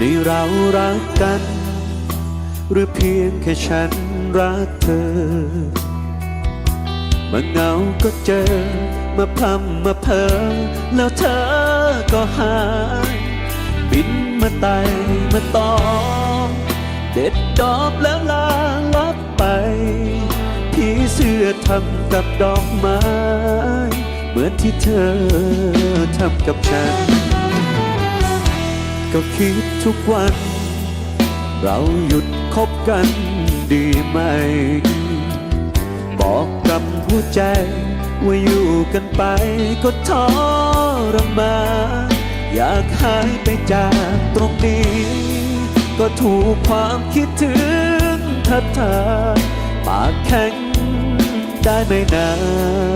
นี่เรารักกัน หรือเพียงแค่ฉันรักเธอ มาเงาก็เจอ มาพร่ำมาเพอแล้วเธอก็หายบินมาไตมาตอมเด็ดดอกแล้วลาลับไปพี่เสื้อทำกับดอกไม้ เหมือนที่เธอทำกับฉัน ก็คิดทุกวัน เราหยุดคบกันดีไหม บอกกับหัวใจ ว่าอยู่กันไปก็ทรมานอยากหายไปจากตรงนี้ ก็ถูกความคิดถึงทัดทาปากแข็งได้ไม่นาน